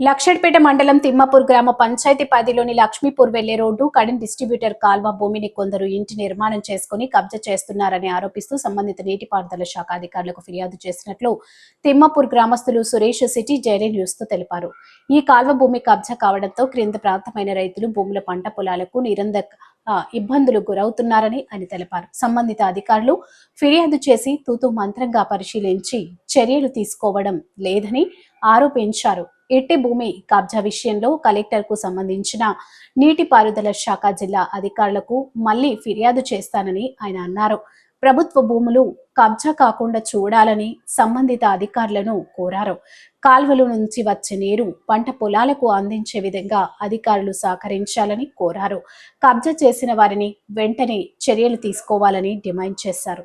లక్షడ్పేట మండలం తిమ్మాపూర్ గ్రామ పంచాయతీ పరిధిలోని లక్ష్మీపూర్ వెళ్ళే రోడ్డు కడెన్ డిస్ట్రిబ్యూటర్ కాల్వ భూమిని కొందరు ఇంటి నిర్మాణం చేసుకుని కబ్జా చేస్తున్నారని ఆరోపిస్తూ సంబంధిత నీటిపారుదల శాఖ అధికారులకు ఫిర్యాదు చేసినట్లు తిమ్మాపూర్ గ్రామస్తులు సురేష్ సిటీ జైలే న్యూస్తో తెలిపారు. ఈ కాల్వ భూమి కబ్జా కావడంతో క్రింద ప్రాంతమైన రైతులు భూముల పంట పొలాలకు నిరంతర ఇబ్బందులు గురవుతున్నారని అని తెలిపారు. సంబంధిత అధికారులు ఫిర్యాదు చేసి తూతు మంత్రంగా పరిశీలించి చర్యలు తీసుకోవడం లేదని ఆరోపించారు. ఎట్టి భూమి కబ్జా విషయంలో కలెక్టర్కు సంబంధించిన నీటిపారుదల శాఖ జిల్లా అధికారులకు మళ్ళీ ఫిర్యాదు చేస్తానని ఆయన అన్నారు. ప్రభుత్వ భూములు కబ్జా కాకుండా చూడాలని సంబంధిత అధికారులను కోరారు. కాల్వల నుంచి వచ్చే నీరు పంట పొలాలకు అందించే విధంగా అధికారులు సహకరించాలని కోరారు. కబ్జా చేసిన వారిని వెంటనే చర్యలు తీసుకోవాలని డిమాండ్ చేశారు.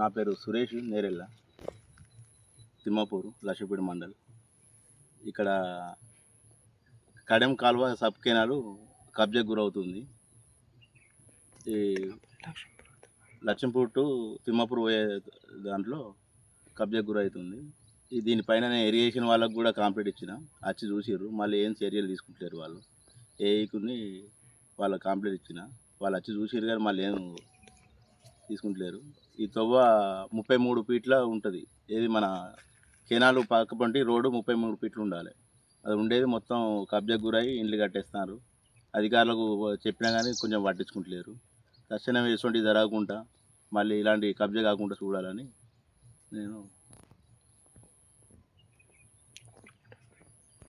నా పేరు సురేష్ నేరెల్ల తిమ్మాపూరు లక్ష్మీపేట మండల్. ఇక్కడ కడెం కాలువ సబ్ కెనాలు కబ్జాకు గురవుతుంది. ఈ లక్ష్మీపూర్ టు తిమ్మాపూర్ పోయే దాంట్లో కబ్జాకు గురవుతుంది. దీనిపైన నేను ఇరిగేషన్ వాళ్ళకు కూడా కాంప్లీట్ ఇచ్చిన. వచ్చి చూసిర్రు మళ్ళీ ఏం చర్యలు తీసుకుంటలేరు వాళ్ళు. ఏఈకుని వాళ్ళ కాంప్లీట్ ఇచ్చిన. వాళ్ళు వచ్చి చూసిర్రు కానీ మళ్ళీ ఏం తీసుకుంటలేరు. ఈ తవ్వ ముప్పై మూడు ఫీట్ల ఉంటుంది. ఏది మన కెనాలు పక్కపంటి రోడ్డు ముప్పై మూడు ఫీట్లు ఉండాలి. అది ఉండేది మొత్తం కబ్జా గురై ఇండ్లు కట్టేస్తున్నారు అధికారులకు చెప్పినా కానీ కొంచెం పట్టించుకుంటలేరు. తక్షణం ఎటువంటి జరగకుండా మళ్ళీ ఇలాంటి కబ్జా కాకుండా చూడాలని నేను